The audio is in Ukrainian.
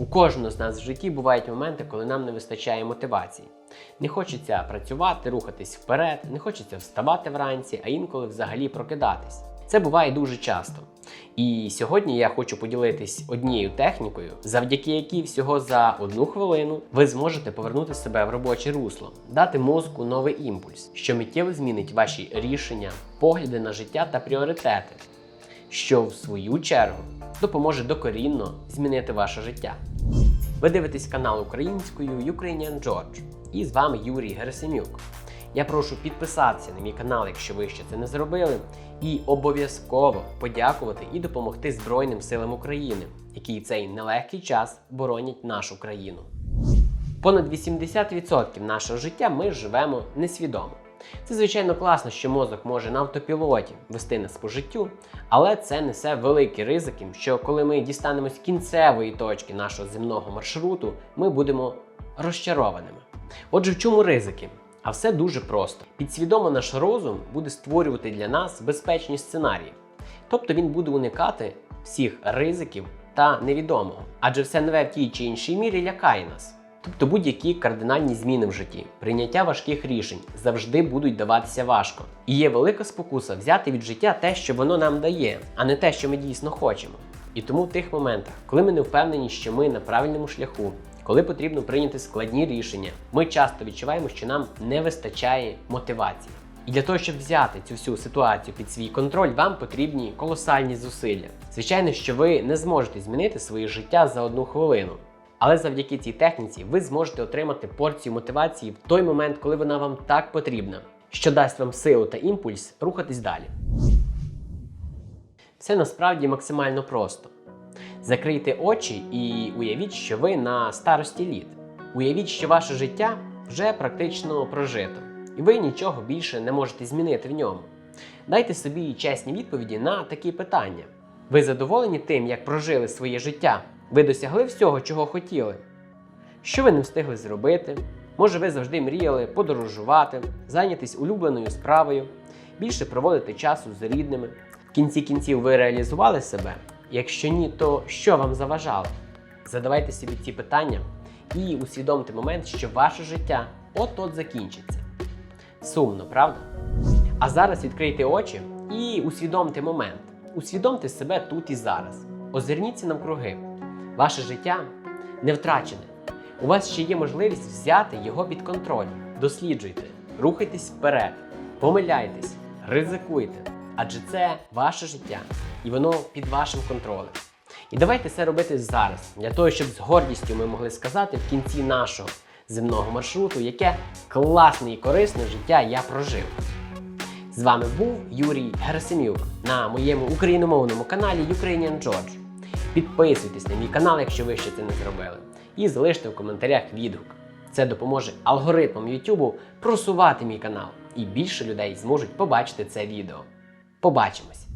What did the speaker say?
У кожного з нас в житті бувають моменти, коли нам не вистачає мотивації. Не хочеться працювати, рухатись вперед, не хочеться вставати вранці, а інколи взагалі прокидатись. Це буває дуже часто. І сьогодні я хочу поділитись однією технікою, завдяки якій всього за одну хвилину ви зможете повернути себе в робоче русло, дати мозку новий імпульс, що миттєво змінить ваші рішення, погляди на життя та пріоритети, що в свою чергу допоможе докорінно змінити ваше життя. Ви дивитесь канал українською Ukrainian George і з вами Юрій Герасимюк. Я прошу підписатися на мій канал, якщо ви ще це не зробили, і обов'язково подякувати і допомогти Збройним силам України, які цей нелегкий час боронять нашу країну. Понад 80% нашого життя ми живемо несвідомо. Це звичайно класно, що мозок може на автопілоті вести нас по життю, але це несе великі ризики, що коли ми дістанемось кінцевої точки нашого земного маршруту, ми будемо розчарованими. Отже, в чому ризики? А все дуже просто. Підсвідомо наш розум буде створювати для нас безпечні сценарії. Тобто він буде уникати всіх ризиків та невідомого, адже все нове в тій чи іншій мірі лякає нас. Тобто будь-які кардинальні зміни в житті, прийняття важких рішень завжди будуть даватися важко. І є велика спокуса взяти від життя те, що воно нам дає, а не те, що ми дійсно хочемо. І тому в тих моментах, коли ми не впевнені, що ми на правильному шляху, коли потрібно прийняти складні рішення, ми часто відчуваємо, що нам не вистачає мотивації. І для того, щоб взяти цю всю ситуацію під свій контроль, вам потрібні колосальні зусилля. Звичайно, що ви не зможете змінити своє життя за одну хвилину. Але завдяки цій техніці ви зможете отримати порцію мотивації в той момент, коли вона вам так потрібна, що дасть вам силу та імпульс рухатись далі. Все насправді максимально просто. Закрийте очі і уявіть, що ви на старості літ. Уявіть, що ваше життя вже практично прожито, і ви нічого більше не можете змінити в ньому. Дайте собі чесні відповіді на такі питання. Ви задоволені тим, як прожили своє життя? Ви досягли всього, чого хотіли? Що ви не встигли зробити? Може, ви завжди мріяли подорожувати, зайнятися улюбленою справою, більше проводити часу з рідними. В кінці кінців ви реалізували себе? Якщо ні, то що вам заважало? Задавайте собі ці питання і усвідомте момент, що ваше життя от-от закінчиться. Сумно, правда? А зараз відкрийте очі і усвідомте момент. Усвідомте себе тут і зараз. Озирніться навкруги. Ваше життя не втрачене. У вас ще є можливість взяти його під контроль. Досліджуйте, рухайтесь вперед, помиляйтесь, ризикуйте. Адже це ваше життя, і воно під вашим контролем. І давайте це робити зараз, для того, щоб з гордістю ми могли сказати в кінці нашого земного маршруту, яке класне і корисне життя я прожив. З вами був Юрій Герасимюк на моєму україномовному каналі Ukrainian George. Підписуйтесь на мій канал, якщо ви ще це не зробили, і залиште в коментарях відгук. Це допоможе алгоритмам YouTube просувати мій канал, і більше людей зможуть побачити це відео. Побачимось!